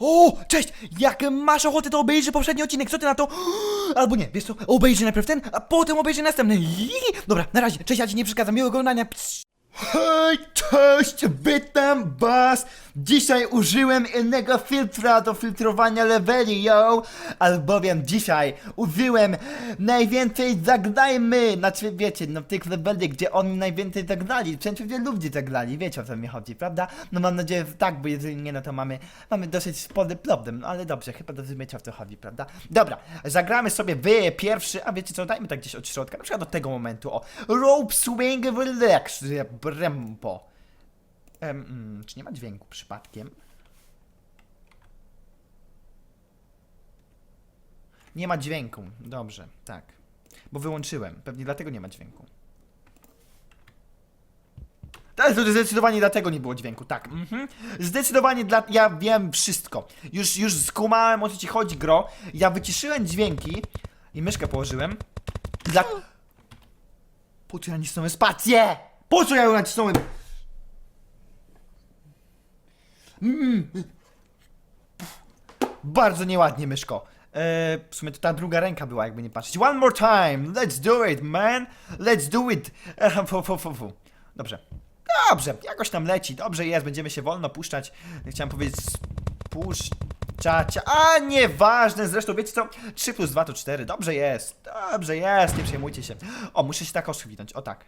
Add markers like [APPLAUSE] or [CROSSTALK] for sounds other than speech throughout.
O, cześć! Jak masz ochotę, to obejrzyj poprzedni odcinek, co ty na to? [GASPS] Albo nie, wiesz co, obejrzyj najpierw ten, a potem obejrzyj następny. Dobra, na razie, cześć, ja ci nie przeszkadzam, miłego oglądania. Psz. Hej, cześć, witam was! Dzisiaj użyłem innego filtra do filtrowania leveli, yo! Albowiem dzisiaj użyłem najwięcej zagrajmy! Znaczy, wiecie, no tych leveli, gdzie oni najwięcej zagrali, często gdzie ludzie zagrali, wiecie o co mi chodzi, prawda? No mam nadzieję, że tak, bo jeżeli nie, no to mamy, mamy dosyć spory problem, no ale dobrze, chyba rozumiecie o co chodzi, prawda? Dobra, zagramy sobie wy pierwszy, a wiecie co, dajmy tak gdzieś od środka, na przykład do tego momentu, o, Rope Swing Relax, Brempo. Em, mm, czy nie ma dźwięku przypadkiem? Nie ma dźwięku. Dobrze, tak. Bo wyłączyłem. Pewnie dlatego nie ma dźwięku. Tak, zdecydowanie dlatego nie było dźwięku, tak. Mhm. Zdecydowanie dla... Ja wiem wszystko. Już, już skumałem o co ci chodzi, gro. Ja wyciszyłem dźwięki i myszkę położyłem. Dla... Po co ja nacisnąłem spację? Po co ja ją nacisnąłem? Mm. Bardzo nieładnie, myszko. E, w sumie to ta druga ręka była, jakby nie patrzeć. One more time! Let's do it, man! Let's do it! E, [LAUGHS] fu, fu, fu, fu. Dobrze. Dobrze, jakoś tam leci. Dobrze jest, będziemy się wolno puszczać. Chciałem powiedzieć puszczać, a nieważne. Zresztą wiecie co? 3 plus 2 to 4. Dobrze jest. Dobrze jest, nie przejmujcie się. O, muszę się tak oszwinąć. O tak.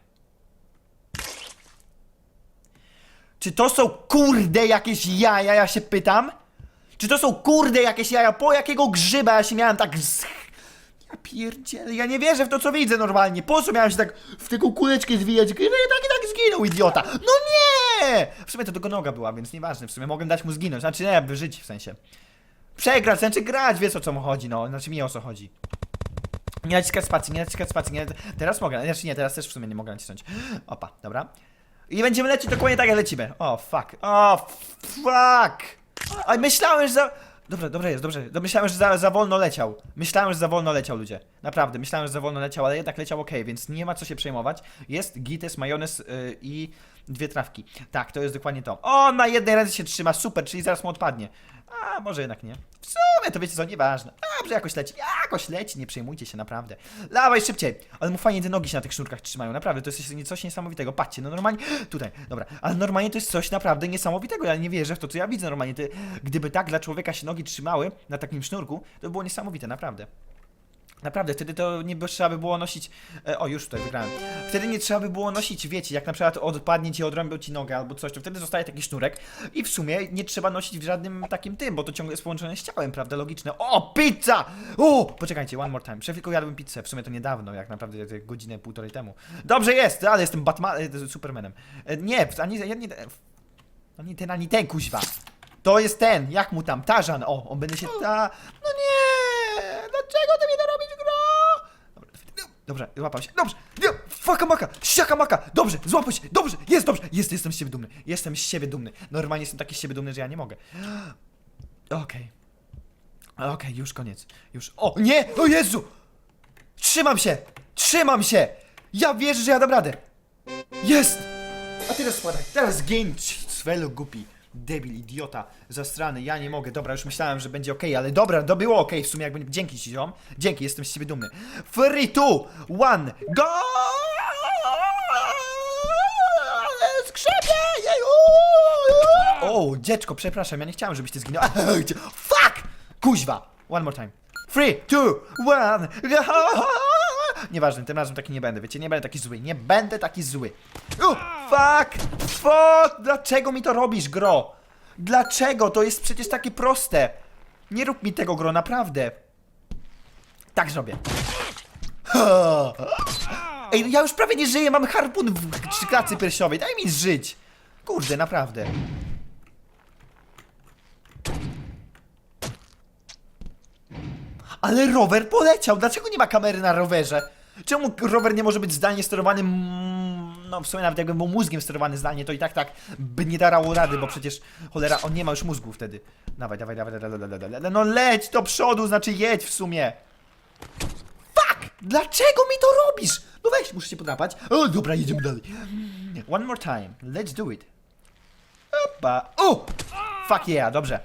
Czy to są kurde jakieś jaja, ja się pytam? Czy to są kurde jakieś jaja? Po jakiego grzyba ja się miałem tak z... Ja pierdzielę, ja nie wierzę w to, co widzę normalnie. Po co miałem się tak w taką kuleczkę zwijać? No i tak i tak zginął, idiota. No nie! W sumie to tylko noga była, więc nieważne. W sumie mogłem dać mu zginąć. Znaczy nie, wyżyć w sensie. Przegrać, znaczy grać, wiesz o co mu chodzi, no. Znaczy mi o co chodzi. Nie naciskać spacji, nie naciskać spacji, nie... Teraz mogę, znaczy nie, teraz też w sumie nie mogę nacisnąć. Opa, dobra. I będziemy lecieć dokładnie tak jak lecimy. O, fuck. O, fuck! A myślałem, że za... Dobra, dobra jest, dobrze. Do- Myślałem, że za, za wolno leciał. Myślałem, że za wolno leciał, ludzie. Naprawdę, myślałem, że za wolno leciał, ale jednak leciał ok, więc nie ma co się przejmować. Jest gites, majonez yy, i dwie trawki. Tak, to jest dokładnie to. O, na jednej ręce się trzyma, super, czyli zaraz mu odpadnie. A, może jednak nie. W sumie to wiecie co, nieważne. Dobrze, jakoś leci, jakoś leci, nie przejmujcie się, naprawdę. Dawaj szybciej. Ale mu fajnie te nogi się na tych sznurkach trzymają, naprawdę, to jest coś- niesamowitego. Patrzcie, no normalnie, tutaj, dobra, ale normalnie to jest coś naprawdę niesamowitego, ja nie wierzę w to, co ja widzę normalnie. Ty, gdyby tak dla człowieka się nogi trzymały na takim sznurku, to by było niesamowite, naprawdę. Naprawdę, wtedy to nie by trzeba by było nosić. E, o, już tutaj wygrałem. Wtedy nie trzeba by było nosić, wiecie, jak na przykład odpadnie ci, odrąbią ci nogę albo coś, to wtedy zostaje taki sznurek i w sumie nie trzeba nosić w żadnym takim tym, bo to ciągle jest połączone z ciałem, prawda? Logiczne. O, pizza! O, poczekajcie, one more time. Przed chwilką jadłem pizzę, w sumie to niedawno, jak naprawdę godzinę, półtorej temu. Dobrze jest, ale jestem Batman, e, Supermanem. E, nie, ani, ani, ani ten, ani ten, kuźwa. To jest ten, jak mu tam, Tarzan, o, on będzie się ta... No nie, dlaczego ty mi to? Dobra, złapał się, dobrze, nie, faka maka, siaka maka, dobrze, złapał się, dobrze, jest dobrze, jest, jestem z siebie dumny, jestem z siebie dumny, normalnie jestem taki z siebie dumny, że ja nie mogę. Okej, okej, już koniec, już, o nie, o Jezu, trzymam się, trzymam się, ja wierzę, że ja dam radę, jest, a teraz spadaj, teraz zgiń, Svelo głupi. Debil, idiota, zastrany, ja nie mogę. Dobra, już myślałem, że będzie ok, ale dobra, to było ok w sumie, jakby. Dzięki ci, ziom. Dzięki, jestem z ciebie dumny. 3, 2, 1, go! Skrzepie! Jeju! O, dziecko, przepraszam, ja nie chciałem, żebyś ty zginął. [LAUGHS] Fuck! Kuźwa! One more time. 3, 2, 1, go! Nieważne, tym razem taki nie będę, wiecie, nie będę taki zły, nie będę taki zły. Uh, fuck! Fuck! Dlaczego mi to robisz, gro? Dlaczego? To jest przecież takie proste. Nie rób mi tego, gro, naprawdę. Tak zrobię. [LAUGHS] Ej, ja już prawie nie żyję, mam harpun w klatce piersiowej, daj mi żyć. Kurde, naprawdę. Ale rower poleciał. Dlaczego nie ma kamery na rowerze? Czemu rower nie może być zdalnie sterowany? no w sumie nawet jakbym był mózgiem sterowany zdalnie, to i tak tak by nie darało rady, bo przecież cholera, on nie ma już mózgu wtedy. Dawaj, dawaj, dawaj, dawaj, dawaj, dawaj, dawaj. no leć do przodu, znaczy jedź w sumie. Fuck! Dlaczego mi to robisz? No weź, muszę się podrapać. O, dobra, jedziemy dalej. One more time, let's do it. Opa, o! Fuck yeah, dobrze.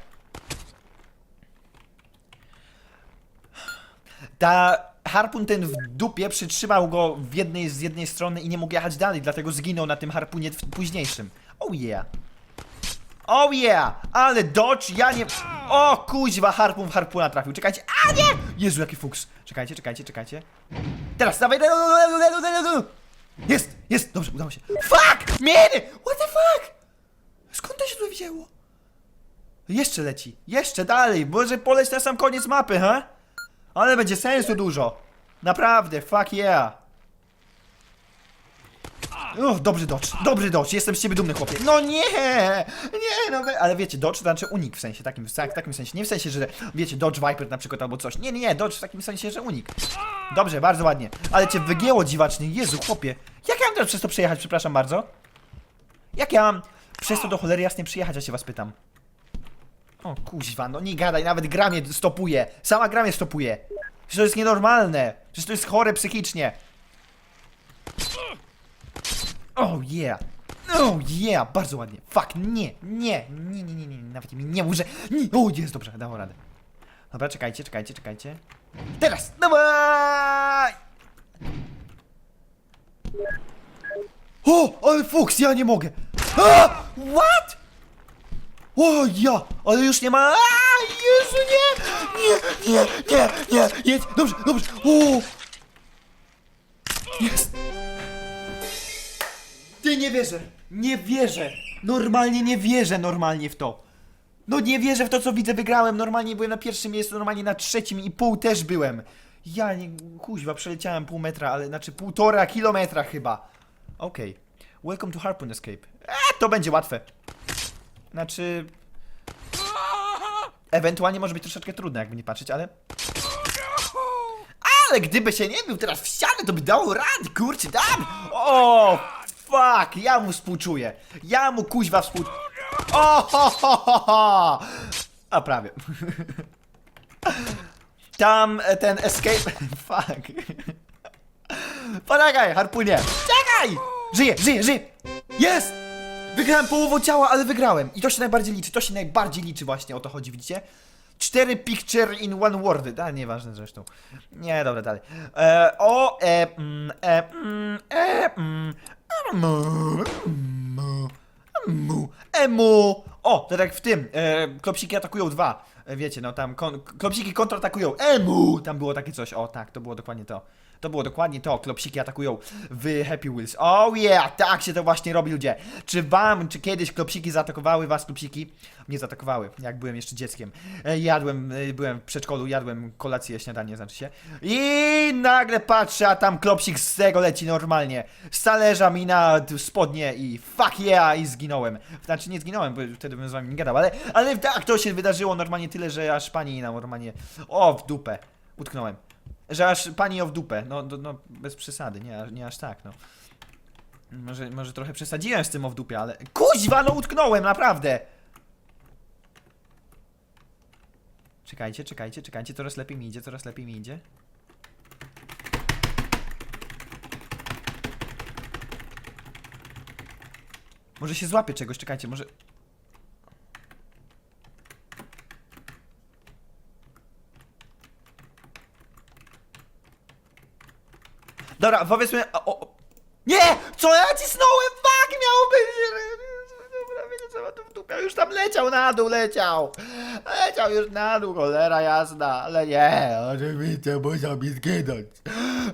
Ta harpun ten w dupie przytrzymał go w jednej, z jednej strony i nie mógł jechać dalej, dlatego zginął na tym harpunie w późniejszym. Oh yeah. Oh yeah! Ale dodge, ja nie... O kuźwa, harpun w harpuna trafił. Czekajcie, a nie! Jezu, jaki fuks. Czekajcie, czekajcie, czekajcie. Teraz, dawaj, Jest, jest, dobrze, udało się. Fuck! Miny! What the fuck? Skąd to się tu wzięło? Jeszcze leci, jeszcze dalej, może poleć na sam koniec mapy, ha? Ale będzie sensu dużo. Naprawdę, fuck yeah. Uff, dobry dodge, dobry dodge, jestem z ciebie dumny chłopie. No nie, nie, no ale wiecie, dodge to znaczy unik w sensie, takim, w takim sensie, nie w sensie, że wiecie, dodge viper na przykład albo coś. Nie, nie, nie, dodge w takim sensie, że unik. Dobrze, bardzo ładnie. Ale cię wygięło dziwacznie, Jezu, chłopie. Jak ja mam teraz przez to przejechać, przepraszam bardzo? Jak ja mam przez to do cholery jasnej przyjechać, ja się was pytam. O kuźwa, no nie gadaj, nawet gra mnie stopuje. Sama gra mnie stopuje. Przecież to jest nienormalne. Przecież to jest chore psychicznie. Oh yeah. Oh yeah, bardzo ładnie. Fuck, nie, nie, nie, nie, nie, nie, nawet mi nie że... Nie. O, jest, dobrze, dało radę. Dobra, czekajcie, czekajcie, czekajcie. Teraz, dawaj! O, ale fuks, ja nie mogę. A, what? O ja, ale już nie ma. A, Jezu, nie! Nie, nie, nie, nie, jedź, dobrze, dobrze. O! Jest! Ty nie wierzę, nie wierzę. Normalnie nie wierzę normalnie w to. No nie wierzę w to, co widzę, wygrałem. Normalnie byłem na pierwszym miejscu, normalnie na trzecim i pół też byłem. Ja nie, kuźwa, przeleciałem pół metra, ale znaczy półtora kilometra chyba. Okej. Welcome to Harpoon Escape. Eee, to będzie łatwe. Znaczy... Ewentualnie może być troszeczkę trudne, jakby nie patrzeć, ale... Ale gdyby się nie bił teraz w ścianę, to by dało rady, kurczę, dam! O, fuck, ja mu współczuję. Ja mu kuźwa współczuję. O, ho, ho, ho, ho. A prawie. [LAUGHS] Tam e, ten escape... [LAUGHS] Fuck. Poczekaj, harpunie. Czekaj! Żyję, żyję, żyję! Jest! Wygrałem połową ciała, ale wygrałem. I to się najbardziej liczy, to się najbardziej liczy właśnie, o to chodzi, widzicie? Cztery picture in one word. A, nieważne zresztą. Nie, dobra, dalej. E, o, e, mm, e, mm, e, mm, emu, emu, emu, emu. O, to tak w tym. E, klopsiki atakują dwa. E, wiecie, no tam kon, klopsiki kontratakują. Emu! Tam było takie coś. O, tak, to było dokładnie to. To było dokładnie to. Klopsiki atakują w Happy Wheels. Oh yeah, tak się to właśnie robi, ludzie. Czy wam, czy kiedyś klopsiki zaatakowały was, klopsiki? Mnie zaatakowały, jak byłem jeszcze dzieckiem. E, Jadłem, e, byłem w przedszkolu, jadłem kolację, śniadanie, znaczy się. I nagle patrzę, a tam klopsik z tego leci normalnie. Z talerza mi na spodnie i fuck yeah, i zginąłem. Znaczy nie zginąłem, bo wtedy bym z wami nie gadał, ale, ale tak, to się wydarzyło normalnie tyle, że aż pani na normalnie, o, w dupę, utknąłem. Że aż pani o w dupę, no, no, bez przesady, nie, aż- nie aż tak, no. Może, może trochę przesadziłem z tym o w dupie, ale... Kuźwa, no utknąłem, naprawdę! Czekajcie, czekajcie, czekajcie, coraz lepiej mi idzie, coraz lepiej mi idzie. Może się złapię czegoś, czekajcie, może... Dobra, powiedzmy... O, o. Nie! Co ja cisnąłem? Fuck, miało być... Dobra, wiecie już tam leciał na dół, leciał. Leciał już na dół, cholera jasna, ale nie, oczywiście musiał mi zginąć.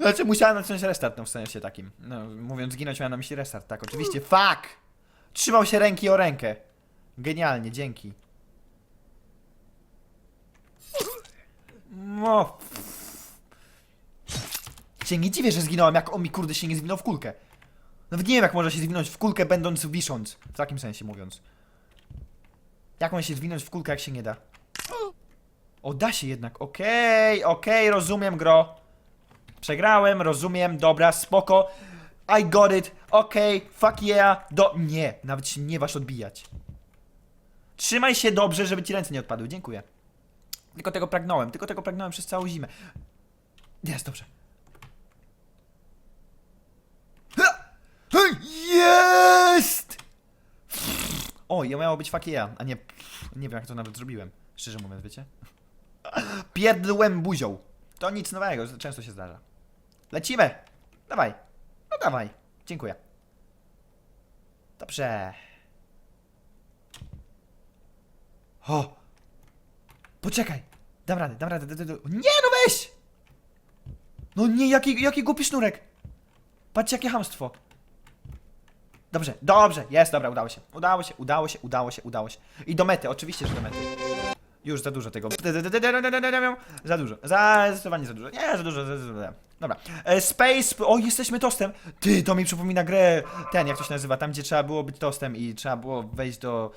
Znaczy musiałem nacisnąć restart, no w sensie takim. No, mówiąc zginąć miałem na myśli restart, tak, oczywiście. Fuck! Trzymał się ręki o rękę. Genialnie, dzięki. No. Się nie dziwię, że zginąłem, jak on mi kurde się nie zwinął w kulkę. Nawet nie wiem, jak może się zwinąć w kulkę, będąc wisząc. W takim sensie mówiąc. Jak ma się zwinąć w kulkę, jak się nie da? O, da się jednak. Okej, okej, rozumiem, gro. Przegrałem, rozumiem, dobra, spoko. I got it, okej, fuck yeah, do... Nie, nawet się nie waż odbijać. Trzymaj się dobrze, żeby ci ręce nie odpadły, dziękuję. Tylko tego pragnąłem, tylko tego pragnąłem przez całą zimę. Jest, dobrze. Ha! Hej, Jest! O, ja miało być fuck yeah, a nie... Nie wiem, jak to nawet zrobiłem. Szczerze mówiąc, wiecie? Pierdłem buzią. To nic nowego, to często się zdarza. Lecimy! Dawaj. No dawaj. Dziękuję. Dobrze. O! Poczekaj! Dam radę, dam radę. Nie no weź! No nie, jaki, jaki głupi sznurek! Patrzcie jakie hamstwo. Dobrze, dobrze, jest, dobra, udało się. Udało się, udało się, udało się, udało się. I do mety, oczywiście, że do mety. Już za dużo tego. Za dużo. Za, zdecydowanie za dużo. Nie, za dużo. Za, za. Dobra. E, Space. O, jesteśmy tostem. Ty, to mi przypomina grę. Ten, jak to się nazywa? Tam, gdzie trzeba było być tostem i trzeba było wejść do.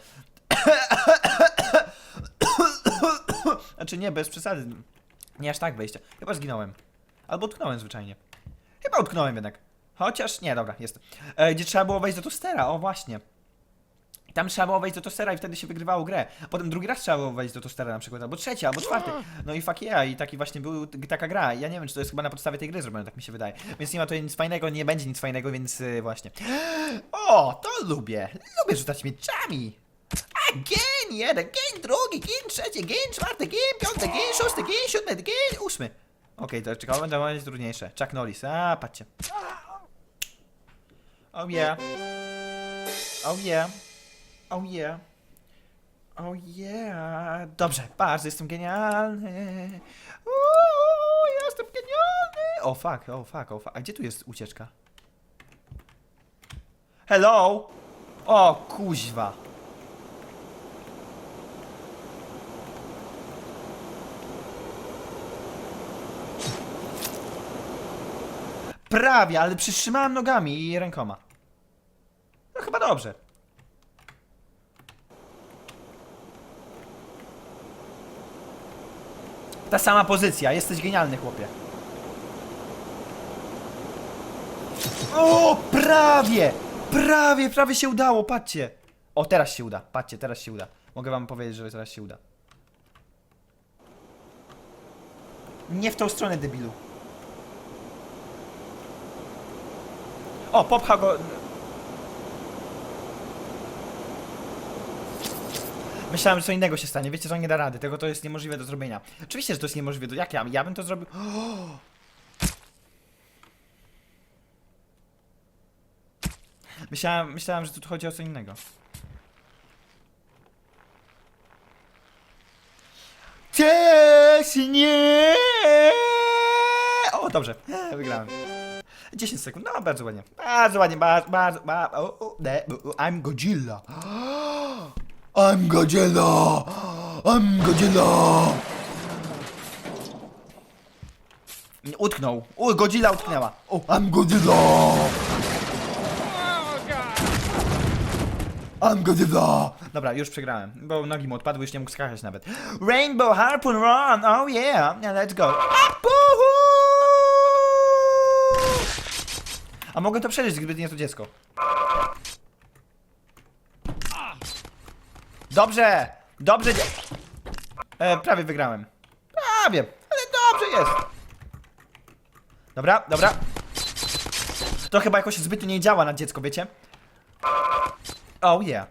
[COUGHS] Znaczy nie, bez przesady. Nie aż tak wejścia. Chyba zginąłem. Albo utknąłem zwyczajnie. Chyba utknąłem jednak. Chociaż nie, dobra, jest. E, gdzie trzeba było wejść do tostera, o właśnie. Tam trzeba było wejść do tostera i wtedy się wygrywało grę. Potem drugi raz trzeba było wejść do tostera na przykład, albo trzeci, albo czwarty. No i fuck yeah, i taki właśnie był taka gra. Ja nie wiem, czy to jest chyba na podstawie tej gry zrobione, tak mi się wydaje. Więc nie ma tutaj nic fajnego, nie będzie nic fajnego, więc y, właśnie. [GASPS] O, to lubię. Lubię rzucać mieczami. A gen jeden, gen drugi, gen trzeci, gen czwarty, gen piąty, gen szósty, gen siódmy, gen ósmy. Okej, to czekaj, będę będzie trudniejsze. Chuck Norris, a patrzcie. Oh yeah. Oh yeah. Oh yeah. Oh yeah. Dobrze, bardzo jestem genialny. Uuu, jestem genialny. O fuck, o fuck, o fuck. A gdzie tu jest ucieczka? Hello? O kuźwa. Prawie, ale przytrzymałem nogami i rękoma. Chyba dobrze. Ta sama pozycja, jesteś genialny, chłopie. O, prawie! Prawie, prawie się udało, patrzcie. O, teraz się uda, patrzcie, teraz się uda. Mogę wam powiedzieć, że teraz się uda. Nie w tą stronę, debilu. O, popcha go. Myślałem, że co innego się stanie. Wiecie, że on nie da rady. Tego to jest niemożliwe do zrobienia. Oczywiście, że to jest niemożliwe. Do... Jak ja? Ja bym to zrobił. [GASPS] Myślałem, myślałem, że tu chodzi o co innego. Też nie! O, dobrze. E, Wygrałem. 10 sekund. No, bardzo ładnie. Bardzo ładnie, bardzo, bardzo, bardzo. I'm Godzilla. [GASPS] I'm Godzilla. I'm Godzilla. Utknął. O, Godzilla utknęła. O, I'm Godzilla. I'm Godzilla. Dobra, już przegrałem, bo nogi mu odpadły, już nie mógł skakać nawet. Rainbow Harpoon Run, oh yeah, yeah let's go. A mogę to przeżyć, gdyby nie to dziecko. Dobrze! Dobrze! E, prawie wygrałem. Prawie, ale dobrze jest. Dobra, dobra. To chyba jakoś zbytnio nie działa na dziecko, wiecie? Oh yeah.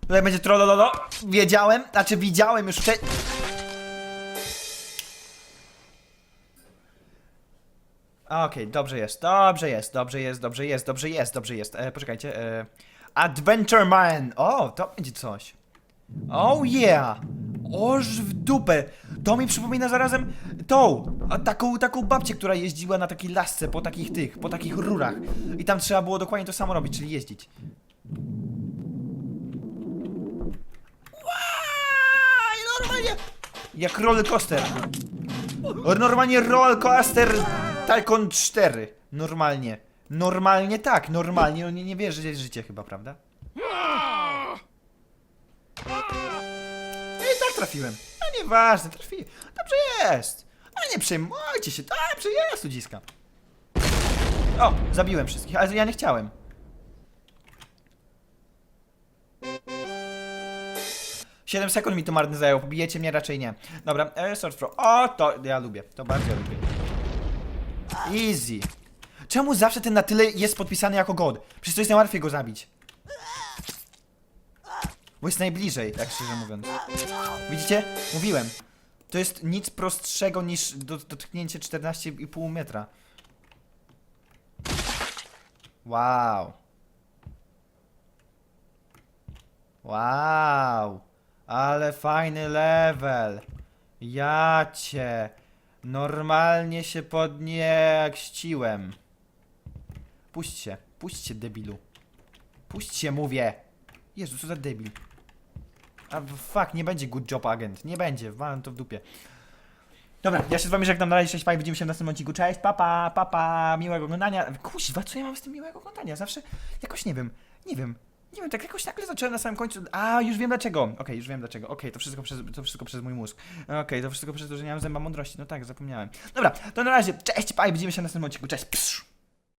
Tutaj będzie trollololo. Wiedziałem, znaczy widziałem już wcześniej. Okej, dobrze jest, dobrze jest, dobrze jest, dobrze jest, dobrze jest, dobrze jest. E, poczekajcie. E, Adventure Man. O, to będzie coś. Oh yeah! Oż w dupę! To mi przypomina zarazem tą, taką, taką babcię, która jeździła na takiej lasce po takich tych, po takich rurach. I tam trzeba było dokładnie to samo robić, czyli jeździć. Łaj, normalnie! Jak roller coaster. Normalnie roller coaster Tycoon 4. Normalnie. Normalnie tak, normalnie. On nie, nie wie, że jest życie chyba, prawda? I tak trafiłem. No nieważne, trafiłem. Dobrze jest. Ale nie przejmujcie się, dobrze jest, ludziska. O, zabiłem wszystkich, ale ja nie chciałem. Siedem sekund mi to marne zajęło, pobijecie mnie raczej nie. Dobra, e, sword throw. O, to ja lubię, to bardzo lubię. Easy. Czemu zawsze ten na tyle jest podpisany jako god? Przecież to jest najłatwiej go zabić. Bo jest najbliżej, tak szczerze mówiąc. Widzicie? Mówiłem. To jest nic prostszego niż do, dotknięcie 14,5 metra. Wow. Wow. Ale fajny level. Ja cię. Normalnie się podniekściłem. Puśćcie, puśćcie debilu. Puśćcie, mówię. Jezu, co za debil. A fuck, nie będzie good job agent. Nie będzie, walam to w dupie. Dobra, ja się z wami żegnam na razie, cześć, pa, i widzimy się w następnym odcinku. Cześć, papa, papa, miłego oglądania. Kuźwa, co ja mam z tym miłego oglądania? Zawsze jakoś nie wiem, nie wiem. Nie wiem, tak jakoś nagle zacząłem na samym końcu. A, już wiem dlaczego. Okej, już wiem dlaczego. Okej, to wszystko przez to wszystko przez mój mózg. Okej, to wszystko przez to, że nie mam zęba mądrości. No tak, zapomniałem. Dobra, to na razie. Cześć, pa, i widzimy się w następnym odcinku. Cześć. Psz.